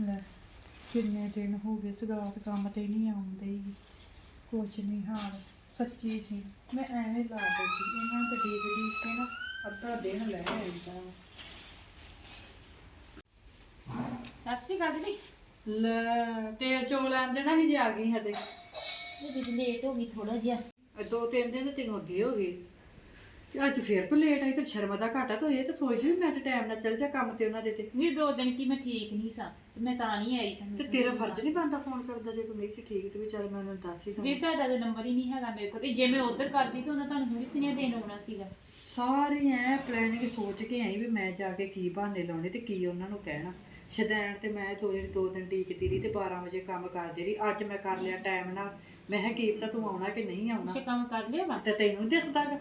ਲੈ ਕਿੰਨੇ ਦਿਨ ਹੋ ਗਏ ਸਗਾਤ ਕੰਮ ਤੇ ਨਹੀਂ ਆਉਂਦੇ ਹੀ। ਕੁਛ ਨਹੀਂ ਹਾਲ ਸੱਚੀ ਸੀ। ਮੈਂ ਐਵੇਂ ਲਾ ਦਿੱਤੀ ਇਹਨਾਂ ਤੇ ਦੇਖ ਦੇਖ ਕੇ ਨਾ ਅੱਧਾ ਦਿਨ ਲੈ ਆਈਦਾ ਸੱਚੀ ਗੱਲ ਨਹੀਂ ਲੈ ਤੇਲ ਚੋ ਲੈਂਦੇ ਨਾ ਹੀ ਜਾ ਗਈ ਹਦੇ ਇਹ ਵੀ ਲੇਟ ਹੋ ਗਈ ਥੋੜਾ ਜਿਹਾ। ਇਹ ਦੋ ਤਿੰਨ ਦਿਨ ਤੇ ਤੈਨੂੰ ਅੱਗੇ ਹੋ ਗਏ। ਤੇ ਅੱਜ ਫੇਰ ਤੂੰ ਲੇਟ ਆਈ ਤੇ ਸ਼ਰਮ ਦਾ ਘਾਟਾ ਤਾਂ ਇਹ ਤਾਂ ਸੋਚਦੀ ਵੀ ਮੈਂ ਤੇ ਟਾਈਮ ਨਾਲ ਚੱਲ ਜਾ ਕੰਮ ਤੇ ਉਹਨਾਂ ਦੇ ਤੇ। ਵੀ ਦੋ ਦਿਨ ਕੀ ਮੈਂ ਠੀਕ ਨਹੀਂ ਸਾਂ ਤੇ ਮੈਂ ਤਾਂ ਨਹੀਂ ਆਈ ਤੁਹਾਨੂੰ ਤੇ ਤੇਰਾ ਫਰਜ਼ ਨਹੀਂ ਬਣਦਾ ਫੋਨ ਕਰਦਾ ਜੇ ਤੂੰ ਨਹੀਂ ਸੀ ਠੀਕ ਤੇ ਵਿਚਾਰੇ ਮੈਂ ਉਹਨੂੰ ਦੱਸ ਹੀ ਦਵਾਂ। ਵੀ ਤੁਹਾਡਾ ਤਾਂ ਨੰਬਰ ਹੀ ਨਹੀਂ ਹੈਗਾ ਮੇਰੇ ਕੋਲ ਤੇ ਜੇ ਮੈਂ ਉਧਰ ਕਰਦੀ ਤਾਂ ਉਹਨਾਂ ਤੁਹਾਨੂੰ ਥੋੜੀ ਸੁਨੇਹਾ ਦੇਣ ਆਉਣਾ ਸੀਗਾ। ਸਾਰੀ ਐ ਪਲੈਨਿੰਗ ਸੋਚ ਕੇ ਆਈ ਵੀ ਮੈਂ ਜਾ ਕੇ ਕੀ ਬਹਾਨੇ ਲਾਉਣੇ ਤੇ ਕੀ ਉਹਨਾਂ ਨੂੰ ਕਹਿਣਾ। ਸ਼ਦੈਣ ਤੇ ਮੈਂ ਦੋ ਜਿਹੜੀ ਦੋ ਦਿਨ ਢੀਕਦੀ ਰਹੀ ਤੇ 12 ਵਜੇ ਕੰਮ ਕਰਦੀ ਰਹੀ ਅੱਜ ਮੈਂ ਕਰ ਲਿਆ ਟਾਈਮ ਨਾਲ। ਮੈਂ ਕਿਹਾ ਕੀ ਪਤਾ ਤੂੰ ਆਉਣਾ ਕਿ ਨਹੀਂ ਆਉਣਾ। ਅੱਛਾ ਕੰਮ ਕਰ ਲਿਆ ਵਾ? ਤੇ ਤੈਨੂੰ ਦਿਸਦਾਗਾ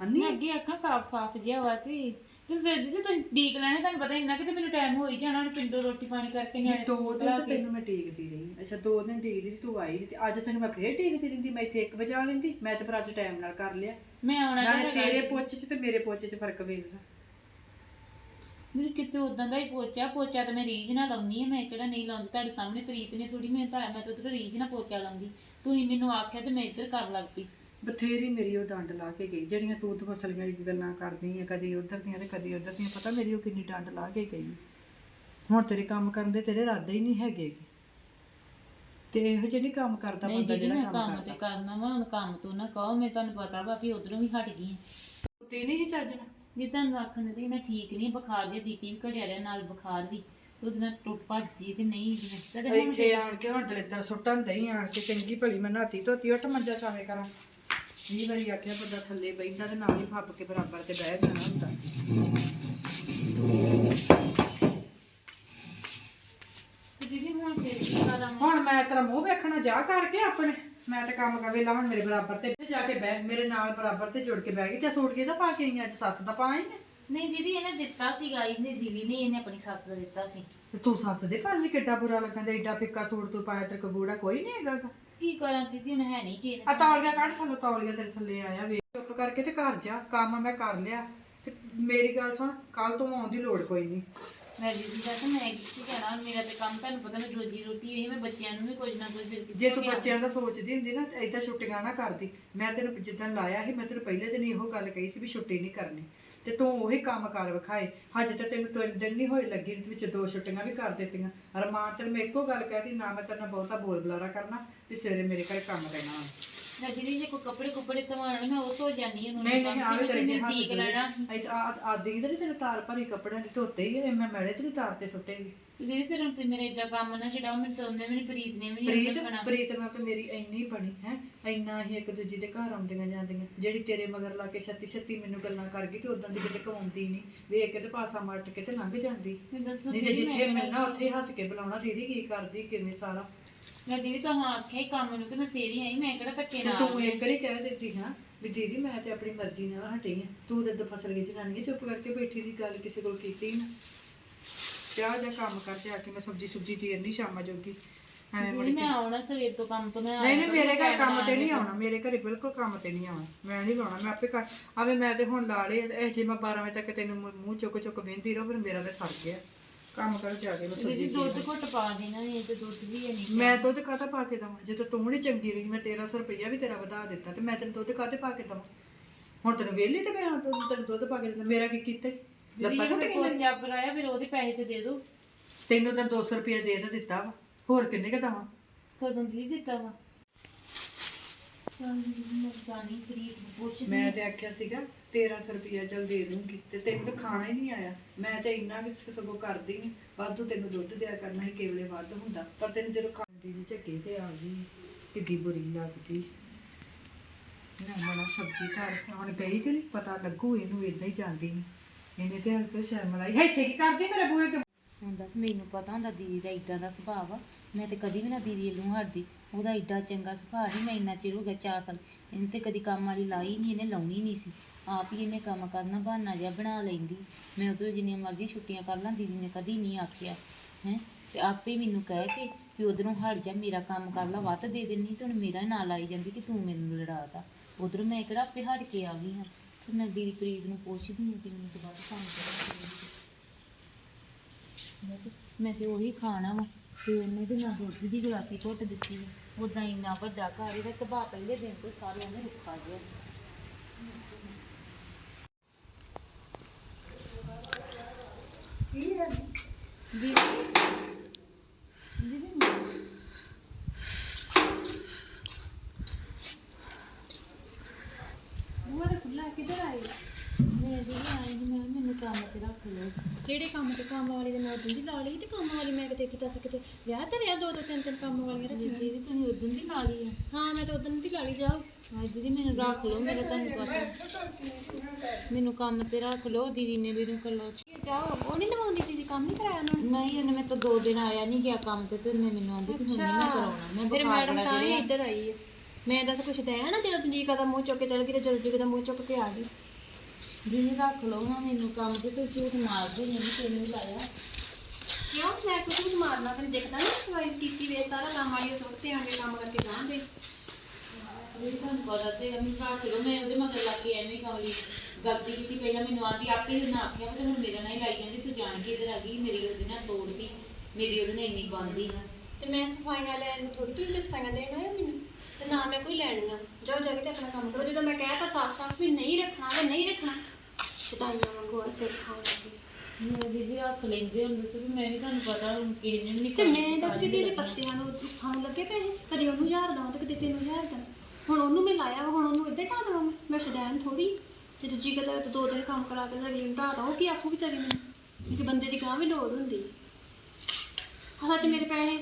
ਮੈਂ ਅੱਗੇ ਅੱਖਾਂ ਸਾਫ਼-ਸਾਫ਼ ਜਿਹਾ ਵਾ ਤੇ ਤੇ ਫਿਰ ਦੀਦੀ ਤੁਸੀਂ ਡੀਕ ਲੈਣੇ ਤੁਹਾਨੂੰ ਪਤਾ ਇੰਨਾ ਕਿ ਤੇ ਮੈਨੂੰ ਟਾਈਮ ਹੋ ਹੀ ਜਾਣਾ ਹੁਣ ਪਿੰਡੋਂ ਰੋਟੀ ਪਾਣੀ ਕਰਕੇ ਨਿਆਣੇ ਦੋ ਸਕੂਲ ਦਿਨ ਲਾ ਤੇ ਕੇ। ਤੈਨੂੰ ਮੈਂ ਢੀਕਦੀ ਰਹੀ ਅੱਛਾ ਦੋ ਦਿਨ ਢੀਕਦੀ ਰਹੀ ਤੂੰ ਆਈ ਤੇ ਅੱਜ ਤੈਨੂੰ ਮੈਂ ਫੇਰ ਢੀਕਦੀ ਰਹਿੰਦੀ ਮੈਂ ਇੱਥੇ 1 ਵਜੇ ਆ ਲੈਂਦੀ ਮੈਂ ਤੇ ਪਰ ਅੱਜ ਟਾਈਮ ਨਾਲ ਕਰ ਲਿਆ। ਮੈਂ ਆਉਣਾ ਨਾਲੇ ਤਾਂ ਤੇਰੇ ਪੁੱਛ ਚ ਤੇ ਮੇਰੇ ਪੁੱਛ ਚ ਫ਼ਰਕ ਵੇਖ ਲੈ। ਮੈਨੂੰ ਕਿਤੇ ਉਦਾਂ ਦਾ ਹੀ ਪੋਚਾ ਪੋਚਾ ਤਾਂ ਮੈਂ ਰੀਝ ਨਾਲ ਲਾਉਣੀ ਆ ਮੈਂ ਕਿਹੜਾ ਨਹੀਂ ਲਾਉਂਦੀ ਤੁਹਾਡੇ ਸਾਹਮਣੇ ਪ੍ਰੀਤ ਨੇ ਥੋੜੀ ਮਿਹਨਤ ਆਇਆ ਮੈਂ ਤਾਂ ਉਧਰ ਰੀਝ ਨਾਲ ਪੋਚਾ ਲਾਉਂਦੀ। ਤੂੰ ਹੀ ਮੈਨੂੰ ਆਖਿਆ ਤੇ ਮੈਂ ਇੱਧਰ ਕਰ ਲੱਗ ਪਈ। ਬਥੇਰੀ ਮੇਰੀ ਉਹ ਡੰਡ ਲਾ ਕੇ ਗਈ ਜਿਹੜੀਆਂ ਤੂੰ ਤੇ ਮਸਲੀਆਂ ਦੀ ਗੱਲਾਂ ਕਰਦੀ ਆ ਕਦੀ ਉਧਰ ਦੀਆਂ ਤੇ ਕਦੀ ਉਧਰ ਦੀਆਂ ਪਤਾ ਮੇਰੀ ਉਹ ਕਿੰਨੀ ਡੰਡ ਲਾ ਕੇ ਗਈ। ਹੁਣ ਤੇਰੇ ਕੰਮ ਕਰਨ ਦੇ ਤੇਰੇ ਇਰਾਦੇ ਹੀ ਨਹੀਂ ਹੈਗੇ ਤੇ ਇਹੋ ਜਿਹੇ ਨਹੀਂ ਕੰਮ ਕਰਦਾ ਨਹੀਂ ਬੰਦਾ ਦੀਦੀ ਜਿਹੜਾ ਮੈਂ ਕੰਮ ਕੰਮ ਤੇ ਕਰਨਾ ਵਾ ਹੁਣ ਕੰਮ ਤੋਂ ਨਾ ਕਹੋ ਮੈਂ ਤੁਹਾਨੂੰ ਪਤਾ ਵਾ ਵੀ ਉਧਰੋਂ ਵੀ ਹਟ ਗਈ। ਤੇ ਨਹੀਂ ਸੀ ਚੱਜਣਾ ਵੀ ਤੁਹਾਨੂੰ ਆਖਣ ਦੀ ਮੈਂ ਠੀਕ ਨਹੀਂ ਬੁਖਾਰ ਦੇ ਬੀਪੀ ਵੀ ਘਟਿਆ ਰਿਹਾ ਨਾਲ ਬੁਖਾਰ ਵੀ। ਉਹਦੇ ਨਾਲ ਟੁੱਟ ਭੱਜਦੀ ਤੇ ਨਹੀਂ ਜਿਵੇਂ ਕਦੇ ਹੁਣ ਇੱਥੇ ਆਣ ਕੇ ਹੁਣ ਦਲਿੱਦਰ ਸੁੱਟਣ ਦਈ ਆਣ ਕੇ ਚੰਗੀ ਭਲੀ ਮੈਂ ਨਾਤੀ ਧੋਤੀ ਉੱਠ ਮੰਜਾ ਸਾਵੇਂ ਕਰਾਂ। ਵੀਹ ਵਾਰੀ ਆਖਿਆ ਬੰਦਾ ਥੱਲੇ ਬੈਠਾ ਤੇ ਨਾਲ ਹੀ ਫੱਪ ਕੇ ਬਰਾਬਰ ਤੇ ਬਹਿ ਜਾਣਾ ਹੁੰਦਾ। ਤੇ ਦੀਦੀ ਹੁਣ ਕਰਾਂ ਮੈਂ? ਹੁਣ ਮੈਂ ਤੇਰਾ ਮੂੰਹ ਵੇਖਣਾ ਜਾ ਕਰਕੇ ਆਪਣੇ। ਮੈਂ ਤਾਂ ਕੰਮ ਕਰ ਵੇਲਾ ਹੁਣ ਮੇਰੇ ਬਰਾਬਰ ਤੇ ਜਾ ਕੇ ਬਹਿ ਮੇਰੇ ਨਾਲ ਬਰਾਬਰ ਤੇ ਜੁੜ ਕੇ ਬਹਿ ਗਈ। ਤੇ ਸੂਟ ਕਿਹਦਾ ਪਾ ਕੇ ਆਈ ਅੱਜ ਸੱਸ ਦਾ ਪਾਈ ਨਹੀਂ ਦੀਦੀ ਇਹਨੇ ਦਿੱਤਾ ਸੀਗਾ ਇਹਨੇ ਦੀਦੀ ਨੇ ਇਹਨੇ ਆਪਣੀ ਸੱਸ ਦਾ ਦਿੱਤਾ ਸੀ। ਤੇ ਤੂੰ ਸੱਸ ਦੇ ਭਾਲ ਨੀ ਕਿੱਡਾ ਬੁਰਾ ਲੱਗਦਾ ਏਡਾ ਫਿੱਕਾ ਸੂਟ ਤੂੰ ਪਾਇਆ ਤੇ ਕਗੂੜਾ ਕੋਈ ਨਹੀਂ ਹੈਗਾ ਗਾ। ਕੀ ਕਰਾਂ ਦੀਦੀ ਹੁਣ ਹੈ ਨਹੀਂ ਕਿ ਆ ਤੌਲੀਆ ਕੱਢ ਥੱਲੇ ਤੌਲੀਆ ਤੇਰੇ ਥੱਲੇ ਆਇਆ ਵੇ ਚੁੱਪ ਕਰਕੇ ਤੇ ਘਰ ਜਾ ਕੰਮ ਮੈਂ ਕਰ ਲਿਆ। ਤੇ ਮੇਰੀ ਗੱਲ ਸੁਣ ਕੱਲ ਤੋਂ ਆਉਣ ਦੀ ਲੋੜ ਕੋਈ ਨਹੀਂ ਮੈਂ ਦੀਦੀ ਦਾ ਤਾਂ ਮੈਂ ਕੀ ਕਹਿਣਾ ਮੇਰਾ ਤੇ ਕੰਮ ਤੁਹਾਨੂੰ ਪਤਾ ਮੈਂ ਰੋਜੀ ਰੋਟੀ ਇਹ ਮੈਂ ਬੱਚਿਆਂ ਨੂੰ ਵੀ ਕੁਝ ਨਾ ਕੁਝ ਫਿਰ ਜੇ ਤੂੰ ਬੱਚਿਆਂ ਦਾ ਸੋਚਦੀ ਹੁੰਦੀ ਨਾ ਏਦਾਂ ਛੁੱਟੀਆਂ ਨਾ ਕਰਦੀ। ਮੈਂ ਤੈਨੂੰ ਜਿੱਦਾਂ ਲਾਇਆ ਸੀ ਮੈਂ ਤੈਨੂੰ ਪਹਿਲੇ ਦਿਨ ਇਹੋ ਗੱਲ ਕਹੀ ਸੀ ਵੀ ਛੁੱਟੀ ਨਹੀਂ ਕਰਨੀ। ਤੇ ਤੂੰ ਉਹੀ ਕੰਮ ਕਰ ਵਿਖਾਏ। ਹਜੇ ਤੇ ਤੈਨੂੰ ਤਿੰਨ ਦਿਨ ਨਹੀਂ ਹੋਏ ਲੱਗੀ ਤੇ ਵਿੱਚ ਦੋ ਛੁੱਟੀਆਂ ਵੀ ਕਰ ਦਿੱਤੀਆਂ। ਅਰਮਾਨ ਤੈਨੂੰ ਮੈਂ ਇੱਕੋ ਗੱਲ ਕਹਿਤੀ ਨਾ ਮੈਂ ਤੇਰੇ ਨਾਲ ਬਹੁਤਾ ਬੋਲ ਬੁਲਾਰਾ ਕਰਨਾ ਤੇ ਸਵੇਰੇ ਮੇਰੇ ਘਰ ਕੰਮ ਰਹਿਣਾ ਦੀਦੀ ਜੇ ਕੋਈ ਕੱਪੜੇ ਕੁੱਪੜੇ ਧਵਾਉਣ ਮੈਂ ਉਹ ਧੋ ਜਾਂਦੀ ਹਾਂ ਨਹੀਂ ਨਹੀਂ ਆਵੇ ਤੇਰੇ ਮੈਂ ਹੱਥ ਠੀਕ ਲੈਣਾ ਆਦੀ ਤੇ ਨੀ ਤੈਨੂੰ ਤਾਰ ਭਰੀ ਕੱਪੜਿਆਂ ਦੀ ਧੋਤੇ ਹੀ ਆ, ਮੈਂ ਮੈਲੇ ਤੇ ਨੀ ਤਾਰ ਤੇ ਸੁੱਟੇਗੀ। ਦੀਦੀ ਫਿਰ ਹੁਣ ਤੇ ਮੇਰੇ ਏਦਾਂ ਕੰਮ ਨਾ ਛਡਾਓ ਮੈਨੂੰ ਤਾਂ ਉਹਨੇ ਵੀ ਨੀ ਪ੍ਰੀਤ ਨੇ ਵੀ ਨੀ ਪ੍ਰੀਤ ਏਦਾਂ ਕਰਨਾ ਪ੍ਰੀਤ ਨਾਲ ਤੇ ਮੇਰੀ ਇੰਨੀ ਬਣੀ ਹੈ ਇੰਨਾ ਹੀ ਇੱਕ ਦੂਜੀ ਦੇ ਘਰ ਆਉਂਦੀਆਂ ਜਾਂਦੀਆਂ ਜਿਹੜੀ ਤੇਰੇ ਮਗਰ ਲਾ ਕੇ ਛੱਤੀ ਛੱਤੀ ਮੈਨੂੰ ਗੱਲਾਂ ਕਰ ਗਈ ਉਦਾਂ ਦੀ ਕਿਤੇ ਕਮਾਉਂਦੀ ਨਹੀਂ ਵੇਖ ਕੇ ਤੇ ਪਾਸਾ ਮੱਟ ਕੇ ਤੇ ਲੰਘ ਜਾਂਦੀ। ਮੈਂ ਦੱਸੋ ਨਹੀਂ ਤੇ ਜਿੱਥੇ ਮਿਲਣਾ ਉੱਥੇ ਹੀ ਹੱਸ ਕੇ ਬੁਲਾਉਣਾ ਦੀਦੀ ਕੀ ਕਰਦੀ ਕਿਵੇਂ ਸਾਰਾ ਮੈਂ ਦੀਦੀ ਤਾਂ ਹਾਂ ਆਖਿਆ ਹੀ ਕੰਮ ਨੂੰ ਤੇ ਮੈਂ ਫੇਰ ਹੀ ਆਈ ਮੈਂ ਕਿਹੜਾ ਧੱਕੇ ਤੇ ਨਾਲ ਤੂੰ ਇੱਕ ਵਾਰੀ ਕਹਿ ਦਿੱਤੀ ਹਾਂ ਵੀ ਦੀਦੀ ਮੈਂ ਤੇ ਆਪਣੀ ਮਰਜ਼ੀ ਨਾਲ ਹਟੀ ਹਾਂ ਤੂੰ ਤੇ ਫਸਲ ਗਈ ਜਨਾਨੀ ਹੈ, ਚੁੱਪ ਕਰਕੇ ਬੈਠੀ ਦੀ ਗੱਲ ਕਿਸੇ ਕੋਲ ਕੀਤੀ ਨਾ। ਚਾਹ ਜਾਂ ਕੰਮ ਕਰ ਤੇ ਆ ਕੇ ਮੈਂ ਸਬਜੀ ਸੁਬਜੀ ਚੀਰਨੀ ਸ਼ਾਮਾਂ ਜੋਗੀ। ਐਵੇਂ ਮੁੜ ਦੀਦੀ ਮੈਂ ਆਉਣਾ ਸਵੇਰ ਤੋਂ ਕੰਮ ਤੋਂ ਮੈਂ ਨਹੀਂ ਨਹੀਂ ਮੇਰੇ ਘਰ ਕੰਮ ਤੇ ਨਹੀਂ ਆਉਣਾ ਮੇਰੇ ਘਰੇ ਬਿਲਕੁਲ ਕੰਮ ਤੇ ਨਹੀਂ ਆਉਣਾ ਮੈਂ ਨਹੀਂ ਲਾਉਣਾ ਮੈਂ ਆਪੇ ਕਰ ਆਵੇ ਮੈਂ ਤੇ ਹੁਣ ਲਾ ਲਏ ਇਹ ਜੇ ਮੈਂ 12 ਵਜੇ ਤੱਕ ਤੈਨੂੰ ਮੂੰਹ ਮੂੰਹ ਚੁੱਕ ਚੁੱਕ ਵੇਂਦੀ ਰਹੋ ਫਿਰ ਮੇਰਾ ਤੇ ਸਰ ਗਿਆ। ਕੰਮ ਕਰ ਜਾ ਕੇ ਮੈਂ ਦੀਦੀ ਸਬਜ਼ੀ ਦੁੱਧ ਘੁੱਟ ਪਾ ਦੇਣਾ ਇਹ ਤੇ ਦੁੱਧ ਵੀ ਹੈ ਨਹੀਂ ਮੈਂ ਦੁੱਧ ਕਾਹਦਾ ਪਾ ਕੇ ਦਵਾਂ? ਜੇ ਤੂੰ ਨਹੀਂ ਚੰਗੀ ਰਹੀ ਮੈਂ 1300 ਰੁਪਈਆ ਵੀ ਤੇਰਾ ਵਧਾ ਦਿੱਤਾ ਤੇ ਮੈਂ ਤੈਨੂੰ ਦੁੱਧ ਕਾਹਦੇ ਪਾ ਕੇ ਦਵਾਂ? ਹੁਣ ਤੈਨੂੰ ਵੇਲੀ ਤੇ ਮੈਂ ਤੈਨੂੰ ਦੁੱਧ ਪਾ ਕੇ ਦਿੰਦਾ ਮੇਰਾ ਕੀ ਕੀਤਾ ਈ? ਦੀਦੀ ਲੱਤਾਂ ਨੂੰ? ਬਣਾਇਆ ਫਿਰ ਉਹਦੇ ਪੈਸੇ ਤੇ ਦੇ ਦੋ। ਤੈਨੂੰ ਤਾਂ 200 ਰੁਪਈਆ ਦੇ ਤਾਂ ਦਿੱਤਾ ਵਾ। ਹੋਰ ਕਿੰਨੇ ਕ ਦਵਾਂ? ਕਦੋਂ ਦੀ ਦਿੱਤਾ ਵਾ? ਚਲ ਮੈਂ ਜਾਣੀ ਪ੍ਰੀਤ ਨੂੰ ਪੁੱਛ ਮੈਂ ਤੇ ਆਖਿਆ ਸੀਗਾ 1300 ਰੁਪਇਆ ਚਲ ਦੇ ਦੂੰਗੀ ਤੇ ਤੈਨੂੰ ਤਾਂ ਖਾਣਾ ਹੀ ਨਹੀਂ ਆਇਆ। ਮੈਂ ਤੇ ਇੰਨਾ ਵੀ ਸਗੋਂ ਕਰਦੀ ਹਾਂ ਵਾਧੂ ਤੈਨੂੰ ਦੁੱਧ ਦਿਆ ਕਰਨਾ ਸੀ ਕੇਵਲੇ ਵੱਧ ਹੁੰਦਾ। ਪਰ ਤੈਨੂੰ ਜਦੋਂ ਖਾਂਦੀ ਜੀ ਝੱਕੇ ਤੇ ਆ ਗਈ। ਕਿੱਡੀ ਬੁਰੀ ਲੱਗਦੀ। ਨਾ ਮਣਾ ਸਬਜ਼ੀ ਘਰ ਹੁਣ ਗਈ ਤੇ ਨਹੀਂ ਪਤਾ ਲੱਗੂ ਇਹਨੂੰ ਇਦਾਂ ਹੀ ਜਾਂਦੀ। ਇਹਨੇ ਤੇ ਹੱਥ ਸ਼ਰਮ ਲਾਈ। ਹੈ ਇੱਥੇ ਕੀ ਕਰਦੀ ਮੇਰੇ ਬੂਹੇ ਕੇ ਹੁਣ ਦੱਸ ਮੈਨੂੰ ਪਤਾ ਹੁੰਦਾ ਦੀਦੀ ਦਾ ਇਦਾਂ ਦਾ ਸੁਭਾਅ ਆ ਮੈਂ ਤੇ ਕਦੀ ਵੀ ਨਾ ਦੀਦੀ ਨੂੰ ਹਟਦੀ ਉਹਦਾ ਏਡਾ ਚੰਗਾ ਸੁਭਾਅ ਸੀ ਮੈਂ ਇੰਨਾ ਚਿਰ ਹੋ ਗਿਆ ਚਾਰ ਸਾਲ ਇਹਨੇ ਤੇ ਕਦੀ ਕੰਮ ਵਾਲੀ ਲਾਈ ਨਹੀਂ ਇਹਨੇ ਲਾਉਣੀ ਨਹੀਂ ਸੀ। ਆਪ ਹੀ ਇਹਨੇ ਕੰਮ ਕਰਨਾ ਬਹਾਨਾ ਜਿਹਾ ਬਣਾ ਲੈਂਦੀ। ਮੈਂ ਉਧਰੋਂ ਜਿੰਨੀਆਂ ਮਰਜ਼ੀ ਛੁੱਟੀਆਂ ਕਰ ਲਾਂ, ਦੀਦੀ ਨੇ ਕਦੀ ਨਹੀਂ ਆਖਿਆ, ਹੈ। ਤੇ ਆਪੇ ਮੈਨੂੰ ਕਹਿ ਕੇ ਵੀ ਉਧਰੋਂ ਹਟ ਜਾ, ਮੇਰਾ ਕੰਮ ਕਰ ਲਾ, ਵੱਧ ਦੇ ਦੇਣੀ ਤੇ ਹੁਣ ਮੇਰਾ ਨਾਲ ਆਈ ਜਾਂਦੀ ਕਿ ਤੂੰ ਮੈਨੂੰ ਲੜਾਤਾ ਉਧਰੋਂ ਮੈਂ ਕਿਹੜਾ ਆਪੇ ਹਟ ਕੇ ਆ ਗਈ ਹਾਂ। ਤੇ ਮੈਂ ਦੀਦੀ ਪ੍ਰੀਤ ਨੂੰ ਪੁੱਛਦੀ ਹਾਂ ਕਿ ਮੈਨੂੰ ਦੁਬਾਰਾ ਕੰਮ ਕਰਾਂ ਮੈਂ ਤੇ ਉਹੀ ਖਾਣਾ ਵਾ, ਤੇ ਉਹਨੇ ਤੇ ਨਾ ਦੁੱਧ ਦੀ ਗਲਾਸੀ ਘੁੱਟ ਦਿੱਤੀ ਉਦਾਂ ਇੰਨਾ ਵੱਡਾ ਘਰ, ਇਹਦਾ ਸੁਭਾਅ ਪਹਿਲੇ ਦਿਨ ਤੋਂ ਸਾਰੇ ਉਹਨੇ ਰੁੱਖਾ ਜਿਹਾ। ਕੀ ਹੈ ਦੀਦੀ ਦੀਦੀ ਬੂਆ ਤਾਂ ਖੁੱਲਾ ਕਿੱਧਰ ਆਏ? ਮੈਂ ਜੀ ਆਈ ਸੀ, ਮੈਂ ਕਿਹਾ ਮੈਨੂੰ ਕੰਮ ਤੇ ਰੱਖ ਲਓ ਕਿਹੜੇ ਕੰਮ ਤੇ ਕੰਮ ਵਾਲੀ ਦੇ ਮੈਂ ਉਦੋਂ ਦੀ ਲਾ ਲਈ ਤੇ ਕੰਮ ਵਾਲੀ ਮੈਂ ਕਿਤੇ ਕਿਤੇ ਦੱਸ ਕਿਤੇ ਵਿਆਹ ਤੇ ਰਿਆ ਦੋ ਦੋ ਤਿੰਨ ਤਿੰਨ ਕੰਮ ਵਾਲੀਆਂ ਰੱਖੀਆਂ। ਦੀਦੀ ਤੁਸੀਂ ਉਦੋਂ ਦੀ ਲਾ ਲਈ ਆ। ਹਾਂ ਮੈਂ ਤਾਂ ਉਦੋਂ ਦੀ ਲਾ ਲਈ ਜਾਓ ਹਾਂ ਦੀਦੀ ਮੈਨੂੰ ਰੱਖ ਲਓ ਮੇਰਾ ਤੁਹਾਨੂੰ ਪਤਾ। ਮੈਨੂੰ ਕੰਮ ਤੇ ਰੱਖ ਲਓ ਦੀਦੀ ਨੇ ਮੈਨੂੰ ਕੱਲਾ ਜਾਓ ਉਹ ਨਹੀਂ ਨਵਾਉਂਦੀ ਦੀਦੀ ਕੰਮ ਨਹੀਂ ਕਰਾਇਆ ਉਹਨਾਂ ਨੇ? ਨਹੀਂ ਉਹਨੇ ਮੇਰੇ ਤੋਂ ਦੋ ਦਿਨ ਆਇਆ ਨਹੀਂ ਗਿਆ ਕੰਮ ਤੇ ਤੇ ਉਹਨੇ ਮੈਨੂੰ ਆਂਦੀ ਕਿ ਹੁਣ ਨਹੀਂ ਮੈਂ ਕਰਾਉਣਾ ਮੈਂ ਫਿਰ ਬੁਖਾਰ ਮੈਡਮ ਤਾਂ ਹੀ। ਇੱਧਰ ਆਈ ਹੈ ਮੈਂ ਦੱਸ ਕੁਛ ਨਾ ਜਦੋਂ ਜੀ ਕਦਾ ਮੂੰਹ ਚੁੱਕ ਕੇ ਚੱਲ ਗਈ ਤੇ ਜਲਦੀ ਕਦਾ ਮੂੰਹ ਚੁੱਕ ਕੇ ਆ ਗਈ। ਦੀਦੀ ਰੱਖ ਲਓ ਹਾਂ ਮੈਨੂੰ ਕੰਮ ਤੇ ਤੇ ਝੂਠ ਮਾਰਦੇ ਨਹੀਂ ਤੈਨੂੰ ਲਾਇਆ। ਕਿਉਂ? ਮੈਂ ਕੁਝ ਵੀ ਮਾਰਨਾ ਫਿਰ ਦੇਖਦਾ ਨਹੀਂ ਸਵਾਈ ਕੀਤੀ ਵੇ ਸਾਰਾ ਕੰਮ ਵਾਲੀ ਉਸ ਵਕਤ ਆਣ ਕੇ ਕੰਮ ਕਰਕੇ ਜਾਣਦੇ। ਇਹ ਤੁਹਾਨੂੰ ਪਤਾ ਤੇ ਮੈਂ ਰੱਖ ਲਓ ਮੈਂ ਉਹਦੇ ਮਗਰ ਲੱਗ ਕੇ ਐਵੇਂ ਕਮਲੀ ਗਲਤੀ ਕੀਤੀ ਪਹਿਲਾਂ ਮੈਨੂੰ ਆਂਦੀ ਆਪੇ ਹੀ ਨਾ ਆਖਿਆ ਵਾ ਤੇ ਹੁਣ ਮੇਰੇ ਨਾਲ ਹੀ ਲਾਈ ਜਾਂਦੀ ਤੂੰ ਜਾਣ ਕੇ ਇੱਧਰ ਆ ਗਈ ਮੇਰੀ ਉਹਦੇ ਨਾਲ ਤੋੜਦੀ ਮੇਰੀ ਉਹਦੇ ਨਾਲ ਇੰਨੀ ਬੰਦੀ ਤੇ ਮੈਂ ਸਫਾਈਆਂ ਲੈਣ ਨੂੰ ਥੋੜੀ ਤੁਸੀਂ ਸਫਾਈਆਂ ਦੇਣ ਆਇਆ ਮੈਨੂੰ? ਤੇ ਨਾ ਮੈਂ ਕੋਈ ਲੈਣੀਆਂ ਜਾਓ ਜਾ ਕੇ ਤੇ ਆਪਣਾ ਕੰਮ ਕਰੋ। ਜਦੋਂ ਮੈਂ ਕਹਿ ਤਾ ਸਾਫ਼ ਸਾਫ਼ ਵੀ ਨਹੀਂ ਰੱਖਣਾ ਤੇ ਨਹੀਂ ਰੱਖਣਾ। ਚਟਾਈਆਂ ਵਾਂਗੂ ਐਸੇ ਖਾਣ ਲੱਗੀ ਮੈਂ ਦੀਦੀ ਰੱਖ ਲੈਂਦੇ ਹੁੰਦੇ ਸੀ ਵੀ ਮੈਂ ਵੀ ਤੁਹਾਨੂੰ ਪਤਾ ਹੁਣ ਕਿਸੇ ਨੇ ਨਹੀਂ ਤੇ ਮੈਂ ਦੱਸ ਕਿ ਇਹਦੇ ਪੱਤਿਆਂ ਨੂੰ ਖਾਣ ਲੱਗੇ ਪਏ ਸੀ। ਕਦੇ ਉਹਨੂੰ ਹਜ਼ਾਰ ਦਵਾਂ ਤੇ ਕਦੇ ਤੈਨੂੰ ਹਜ਼ਾਰ ਦਵਾਂ। ਹੁਣ ਉਹਨੂੰ ਮੈਂ ਲਾਇਆ ਵਾ, ਹੁਣ ਉਹਨੂੰ ਇੱਧਰ ਢਾ ਦਵਾਂ ਮੈਂ। ਮੈਂ ਸ਼ਦੈਨ ਥੋੜੀ ਤੇ ਦੂਜੀ ਤੇ ਦੋ ਦਿਨ ਕੰਮ ਕਰਾ ਕੇ ਲਗੀ ਨੂੰ ਢਾ ਦਵਾਂ ਉਹ ਕੀ ਆਖੂ ਵਿਚਾਰੀ ਮੈਨੂੰ? ਕਿ ਬੰਦੇ ਦੀ ਗਾਂ ਵੀ ਲੋੜ ਹੁੰਦੀ। ਹਾਂ ਸੱਚ ਮੇਰੇ ਪੈਸੇ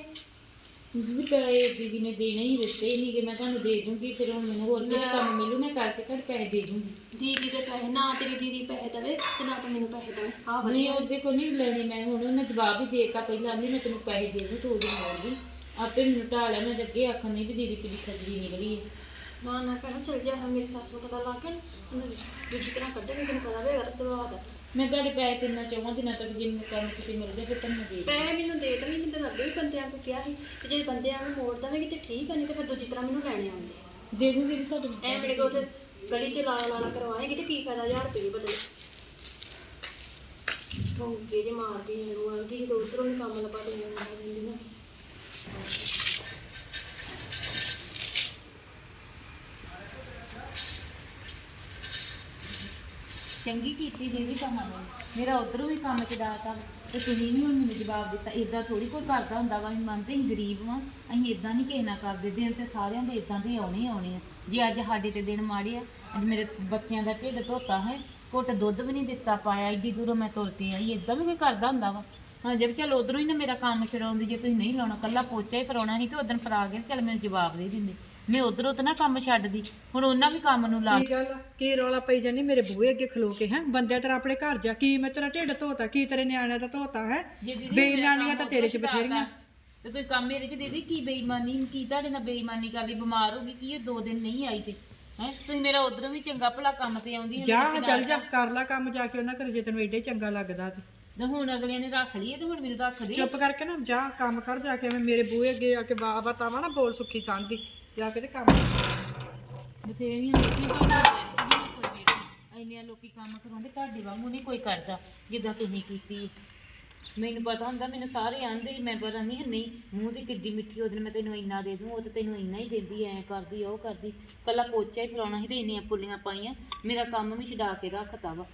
ਦੀਦੀ ਪੈਸੇ ਦੀਦੀ ਨੇ ਦੇਣੇ ਹੀ ਦਿੱਤੇ ਨਹੀਂ ਕਿ ਮੈਂ ਤੁਹਾਨੂੰ ਦੇ ਜੂੰਗੀ ਫਿਰ ਹੁਣ ਮੈਨੂੰ ਹੋਰ ਕਿਹੜਾ ਕੰਮ ਮਿਲੂ ਮੈਂ ਕਰਕੇ ਘੱਟ ਪੈਸੇ ਦੇ ਜੂੰਗੀ ਦੀਦੀ ਦੇ ਪੈਸੇ ਨਾ ਤੇਰੀ ਦੀਦੀ ਪੈਸੇ ਦੇਵੇ ਤੇ ਨਾ ਤੂੰ ਮੈਨੂੰ ਪੈਸੇ ਦੇਵੇ। ਆ ਨਹੀਂ ਵਧੀਆ। ਉਹਦੇ ਕੋਲ ਨਹੀਂ ਲੈਣੇ ਮੈਂ ਹੁਣ ਉਹਨੇ ਜਵਾਬ ਹੀ ਦੇਤਾ ਪਹਿਲਾਂ ਆਂਦੀ ਮੈਂ ਤੈਨੂੰ ਪੈਸੇ ਦੇ ਦੂੰ ਤੂੰ ਉਹਦੇ ਮੋੜਦੀ ਆਪੇ ਮੈਨੂੰ ਢਾਲਿਆ ਮੈਂ ਅੱਗੇ ਆਖਣ ਨਹੀਂ ਵੀ ਦੀਦੀ ਕਿਹੜੀ ਖਜਰੀ ਨਿਕਲੀ ਹੈ। ਨਾ ਨਾ ਕਹਿਣਾ ਚੱਲ ਜਾ ਮੇਰੀ ਸੱਸ ਨੂੰ ਪਤਾ ਲੱਗ ਗਿਆ ਨਾ, ਦੂਜੀ ਤਰ੍ਹਾਂ ਕੱਢਣੀ ਤੈਨੂੰ ਪਤਾ ਹੋਵੇਗਾ ਤਾਂ ਸੁਭਾਅ ਦਾ। ਮੈਂ ਤੁਹਾਡੇ ਪੈਸੇ ਤਿੰਨਾਂ ਚੌਵਾਂ ਦਿਨਾਂ ਤੱਕ ਜੇ ਮੈਨੂੰ ਕੰਮ ਕਿਤੇ ਮਿਲ ਗਿਆ ਫਿਰ ਤੁਹਾਨੂੰ ਦੇ ਪੈਸੇ ਮੈਨੂੰ ਦੇ ਤਾਂ ਨਹੀਂ ਮੈਨੂੰ ਅੱਗੇ ਵੀ ਬੰਦਿਆਂ ਕੋ ਕਿਹਾ ਸੀ ਕਿ ਜੇ ਬੰਦਿਆਂ ਨੂੰ ਮੋੜ ਦੇਵੇਗੀ ਤੇ ਠੀਕ ਆ ਨਹੀਂ ਤੇ ਫਿਰ ਦੂਜੀ ਤਰ੍ਹਾਂ ਮੈਨੂੰ ਲੈਣੇ ਆਉਂਦੇ। ਆ। ਦੇ ਦੂੰ ਦੀਦੀ ਤੁਹਾਡੇ ਐ ਮੇਰੇ ਕੋਲ ਉੱਥੇ ਗਲੀ 'ਚ ਲਾਲਾ ਲਾਲਾ ਕਰਵਾਏਗੀ ਤੇ ਕੀ ਫਾਇਦਾ 1000 ਰੁਪਏ ਬਦਲੇ ਭੌਂਕੇ ਜੇ ਮਾਰਦੀ ਮੈਨੂੰ ਆ ਕਿ ਜਦੋਂ ਉਧਰੋਂ ਕੰਮ ਲੱਭਾ ਤੇ ਮੈਨੂੰ ਆ ਜਾਂਦੀ ਨਾ ਚੰਗੀ ਕੀਤੀ ਜੇ ਵੀ ਕਹਾਣੀ ਮੇਰਾ ਉਧਰੋਂ ਵੀ ਕੰਮ ਚੜਾਤਾ ਤੇ ਤੁਸੀਂ ਵੀ ਹੁਣ ਮੈਨੂੰ ਜਵਾਬ ਦਿੱਤਾ ਇਦਾਂ ਥੋੜੀ ਕੋਈ ਕਰਦਾ ਹੁੰਦਾ ਵਾ, ਅਸੀਂ ਮੰਨਦੇ ਅਸੀਂ ਗਰੀਬ ਵਾਂ, ਅਸੀਂ ਇਦਾਂ ਨਹੀਂ ਕਿਸੇ ਨਾਲ ਕਰਦੇ, ਦਿਨ ਤੇ ਸਾਰਿਆਂ ਦੇ ਇਦਾਂ ਦੇ ਆਉਣੇ ਹੀ ਆਉਣੇ ਆ। ਜੇ ਅੱਜ ਸਾਡੇ ਤੇ ਦਿਨ ਮਾੜੇ ਆ, ਅੱਜ ਮੇਰੇ ਬੱਚਿਆਂ ਦਾ ਢਿੱਡ ਧੋਤਾ ਹੈ, ਘੁੱਟ ਦੁੱਧ ਵੀ ਨਹੀਂ ਦਿੱਤਾ ਪਾਇਆ, ਏਡੀ ਦੂਰੋਂ ਮੈਂ ਤੁਰ ਕੇ ਆਈ ਇਦਾਂ ਵੀ ਕੋਈ ਕਰਦਾ ਹੁੰਦਾ ਵਾ। ਹਾਂ, ਜੇ ਚਲ ਉਧਰੋਂ ਹੀ ਨਾ ਮੇਰਾ ਕੰਮ ਛਡਾਉਂਦੀ, ਜੇ ਤੁਸੀਂ ਨਹੀਂ ਲਾਉਣਾ, ਕੱਲਾ ਪੋਚਾ ਹੀ ਫਰਾਉਣਾ ਸੀ ਤੇ ਉਦੋਂ ਫਰਾ ਕੇ ਚਲ ਮੈਨੂੰ ਜਵਾਬ ਦੇ ਦਿੰਦੇ। ਮੈਂ ਉਧਰੋਂ ਤਾਂ ਨਾ ਕੰਮ ਛੱਡਦੀ। ਹੁਣ ਉਹਨਾਂ ਵੀ ਕੰਮ ਨੂੰ ਲਾ ਕੀ ਗੱਲ ਆ? ਕੀ ਰੌਲਾ ਪਈ ਜਾਨੀ ਮੇਰੇ ਬੂਹੇ ਅੱਗੇ ਖਲੋ ਕੇ ਹੈ? ਬੰਦਿਆ ਤੇਰਾ ਆਪਣੇ ਘਰ ਜਾ। ਕੀ ਮੈਂ ਤੇਰਾ ਢਿੱਡ ਧੋਤਾ? ਕੀ ਤੇਰੇ ਨਿਆਣਿਆਂ ਦਾ ਧੋਤਾ ਹੈ? ਜੇ ਦੀਦੀ ਬੇਈਮਾਨੀਆਂ ਤਾਂ ਤੇਰੇ 'ਚ ਬਥੇਰੀਆਂ। ਤੇ ਤੁਸੀਂ ਕੰਮ ਮੇਰੇ 'ਚ ਦੀਦੀ ਕੀ ਬੇਈਮਾਨੀ? ਕੀ ਤੁਹਾਡੇ ਨਾਲ ਬੇਈਮਾਨੀ ਕਰਦੀ ਬਿਮਾਰ ਹੋ ਗਈ ਕੀ ਇਹ ਦੋ ਦਿਨ ਨਹੀਂ ਆਈ ਤੇ? ਹੈ? ਤੁਸੀਂ ਮੇਰਾ ਉਧਰੋਂ ਵੀ ਚੰਗਾ ਭਲਾ ਕੰਮ ਤੇ ਆਉਂਦੀ ਜਾ ਚੱਲ ਜਾ ਕਰ। ਲੈ ਕੰਮ ਜਾ ਕੇ ਉਹਨਾਂ ਘਰ ਜੇ ਤੈਨੂੰ ਏਡੇ ਚੰਗਾ ਲੱਗਦਾ ਤੇ। ਤੇ ਹੁਣ ਅਗਲਿਆਂ ਨੇ ਰੱਖ ਲਈ ਹੈ ਤੇ ਹੁਣ ਮੈਨੂੰ ਰੱਖ ਦੇ। ਚੁੱਪ ਕਰਕੇ ਨਾ ਜਾ ਕੰਮ ਕਰ ਜਾ ਕੇ ਐਵੇਂ ਮੇਰੇ ਬੂਹੇ ਅੱਗੇ ਆ ਕੇ ਬਾ ਬਤਾਵਾ ਨਾ ਬੋਲ ਸੁੱਖੀ ਸੰਦੀ ਜਾ ਕੇ ਤੇ ਕੰਮ ਬਥੇਰੀਆਂ ਲੋਕੀ ਕੋਈ ਵੇਖਦੀ ਇੰਨੇ ਲੋਕੀ ਕੰਮ ਕਰਾਉਂਦੇ ਤੁਹਾਡੇ ਵਾਂਗੂ ਨਹੀਂ ਕੋਈ ਕਰਦਾ ਜਿੱਦਾਂ ਤੁਸੀਂ ਕੀਤੀ। ਮੈਨੂੰ ਪਤਾ ਹੁੰਦਾ ਮੈਨੂੰ ਸਾਰੇ ਆਂਦੇ ਸੀ, ਮੈਂ ਪਤਾ ਨਹੀਂ ਨਹੀਂ ਮੂੰਹ ਦੀ ਕਿੱਡੀ ਮਿੱਠੀ ਉਹਦੇ ਨਾਲ ਮੈਂ ਤੈਨੂੰ ਇੰਨਾ ਦੇ ਦੂੰ ਉਹ ਤੇ ਤੈਨੂੰ ਇੰਨਾ ਹੀ ਦਿੰਦੀ ਐ ਕਰਦੀ ਉਹ ਕਰਦੀ। ਕੱਲਾ ਪੋਚਾ ਹੀ ਫਰਾਉਣਾ ਸੀ ਤੇ ਇੰਨੀਆਂ ਪੁੱਲੀਆਂ ਪਾਈਆਂ। ਮੇਰਾ ਕੰਮ ਵੀ ਛਡਾ ਕੇ ਰੱਖਤਾ ਵਾ।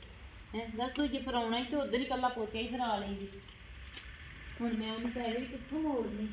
ਹੈਂ ਦੱਸ ਤੂੰ ਜੇ ਫਰਾਉਣਾ ਸੀ ਤੇ ਉਧਰ ਹੀ ਕੱਲਾ ਪੋਚਾ ਹੀ ਫਰਾ ਲਏਗੀ ਹੁਣ ਮੈਂ ਉਹਨੂੰ ਪੈਸੇ ਵੀ ਕਿੱਥੋਂ ਮੋੜਨੇ?